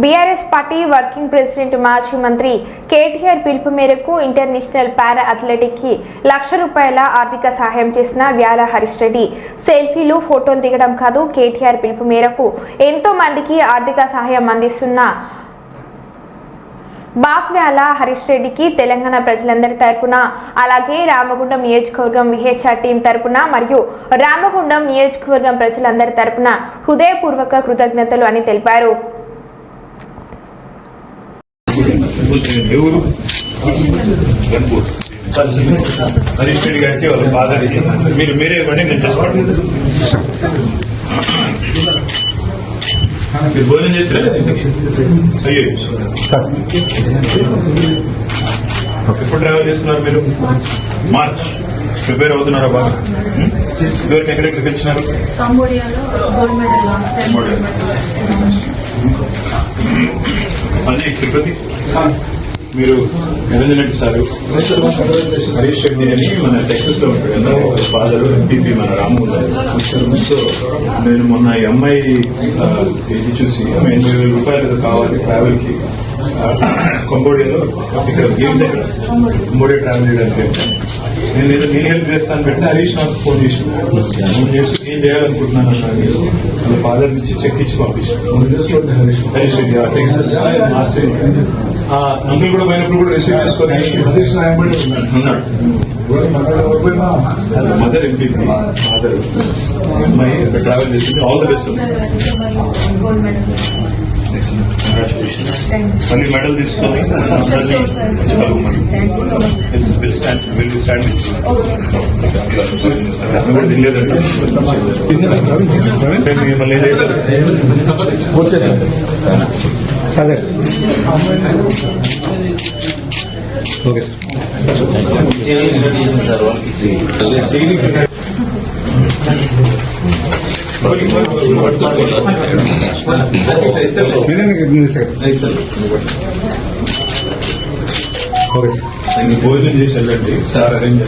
BRS party working president మాజీ మంత్రి కేటీఆర్ పిలుపు మేరకు ఇంటర్నేషనల్ పారా అథ్లెటిక్కి లక్ష రూపాయల ఆర్థిక సహాయం చేసిన వ్యాల హరీష్ రెడ్డి. సెల్ఫీలు ఫోటోలు దిగడం కాదు కేటీఆర్ పిలుపు మేరకు ఎంతో మందికి ఆర్థిక సహాయం అందిస్తున్న బాస్వ్యాల హరీష్ రెడ్డికి తెలంగాణ ప్రజలందరి తరపున అలాగే రామగుండం నియోజకవర్గం విహెచ్ఆర్ టీం తరపున మరియు రామగుండం నియోజకవర్గం ప్రజలందరి తరపున హృదయపూర్వక కృతజ్ఞతలు అని తెలిపారు. ఎవరు గన్పూర్ హరీష్ రెడ్డి గారికి వాళ్ళ ఫాదర్ మీరు మీరే ఇవ్వండి నేను చేసుకోండి మీరు భోజనం చేస్తారా అయ్యో ఎప్పుడు ట్రావెల్ చేస్తున్నారు మీరు మార్చ్ ప్రిపేర్ అవుతున్నారా బాగా? ఇదివరకు ఎక్కడెక్కడికి వచ్చినారు కంబోడియాలో gold medal last time i need to మీరు రెడ్డి సార్ హరీష్ రెడ్డి అని మన టెక్సస్లో ఉంటాడు కదా ఫాదర్ ఎంపీపీ మన రాము సో నేను మొన్న ఈ అమ్మాయి ఆ, ఇది చూసి ఎనిమిది వేల రూపాయలు కావాలి ట్రావెల్కి. కంబోడియాలో ఇక్కడ గేమ్స్ కంబోడియా ట్రావెల్ చేయడానికి నేను ఏదో నేను హెల్ప్ చేస్తాను పెడితే హరీష్ నాకు ఫోన్ చేసి ఫోన్ చేసి ఏం చేయాలనుకుంటున్నాను అన్నాడు వాళ్ళ ఫాదర్ నుంచి చెక్ ఇచ్చి పంపించాను హరీష్? Reddy Texas master. ఆ, నందులు కూడా పోయినప్పుడు కూడా రిసీవ్ చేసుకొని ఉన్నాడు మదర్ ఎంపీ మదర్ అమ్మాయి ఇక్కడ ట్రావెల్ చేసింది all the best gold medal congratulation మళ్ళీ మెడల్ తీసుకొని అందరినీ కలుగుమని thank you so much will stand will stand కూడా తెలియదండి మిమ్మల్ని ఏదైతే సార్ ఓకే సార్. భోజనం చేసి వెళ్ళండి సార్. అరేంజ్